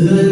the, is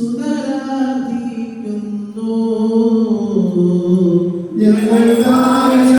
സുതരാധിക്കുന്നു ഞാൻ